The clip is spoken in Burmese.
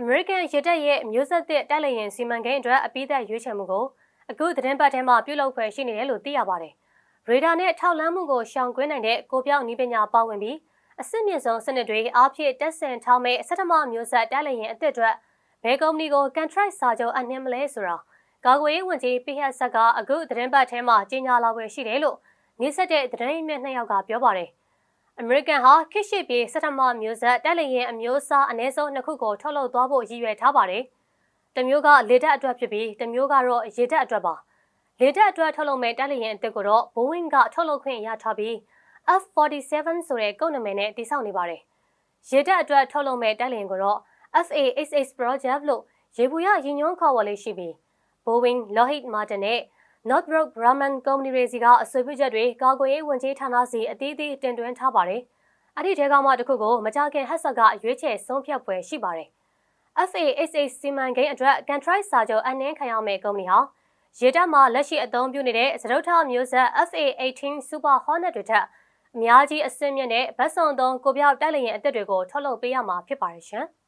အမေရိကန်ရတပ်ရဲ့မျိုးဆက်သစ်တိုက်လေယာဉ်စီမံကိန်းအတွက်အပိသက်ရွေးချယ်မှုကိုအခုသတင်းပတ်ထဲမှာပြုလုပ်ဖွယ်ရှိနေတယ်လို့သိရပါတယ်။ရေဒါနဲ့ထောက်လန်းမှုကိုရှောင်ကွင်းနိုင်တဲ့ကိုပြောင်နီးပညာပါဝင်ပြီးအစစ်မြင့်ဆုံးစနစ်တွေအားဖြင့်တက်ဆင်ထောင်းမဲ့အစက်တမမျိုးဆက်တိုက်လေယာဉ်အသစ်အတွက်ဘယ်ကုမ္ပဏီကို contract စာချုပ်အနှင်းမလဲဆိုတာကာကွယ်ရေးဝန်ကြီးပိဟက်ဆက်ကအခုသတင်းပတ်ထဲမှာကြေညာလာွယ်ရှိတယ်လို့နေဆက်တဲ့သတင်းရင်းမြစ်နှစ်ယောက်ကပြောပါတယ်။ အမေရိကန်ဟာခိရှိပြေစက်တမမျိုးဆက်တက်လျင်အမျိုးအစားအနည်းဆုံးနှစ်ခုကိုထုတ်လုပ်သွားဖို့ရည်ရွယ်ထားပါတယ်။တစ်မျိုးကလေတပ်အတွက်ဖြစ်ပြီးတစ်မျိုးကတော့ရေတပ်အတွက်ပါ။လေတပ်အတွက်ထုတ်လုပ်မဲ့တက်လျင်အသစ်ကိုတော့ Boeing ကထုတ်လုပ်ခွင့်ရထားပြီး F47 ဆိုတဲ့ကုတ်နမည်နဲ့တည်ဆောက်နေပါတယ်။ရေတပ်အတွက်ထုတ်လုပ်မဲ့တက်လျင်ကိုတော့ FA88 Project လို့ရေဘူးရရည်ညွှန်းခေါ်ဝေါ်လေးရှိပြီး Boeing, Lockheed Martin နဲ့ Northrop Grumman ကုမ္ပဏီတွေစီကအဆိုပြုချက်တွေကာကွယ်ရေးဝန်ကြီးဌာနစီအသီးသီးတင်သွင်းထားပါတယ်။အဲ့ဒီထဲကမှတစ်ခုကိုမကြခင်ဟက်ဆက်ကရွေးချယ်ဆုံးဖြတ်ပွဲရှိပါတယ်။ FA88 စီမံကိန်းအတွက် contract စာချုပ်အနှင်းခံရမယ့်ကုမ္ပဏီဟာရေတပ်မှာလက်ရှိအသုံးပြုနေတဲ့စတုထမျိုးဆက် FA18 Super Hornet တွေထက်အများကြီးအဆင့်မြင့်တဲ့ဗတ်စုံသုံးကိုပြောက်တိုက်လေယာဉ်အသစ်တွေကိုထုတ်လုပ်ပေးရမှာဖြစ်ပါတယ်ရှင်။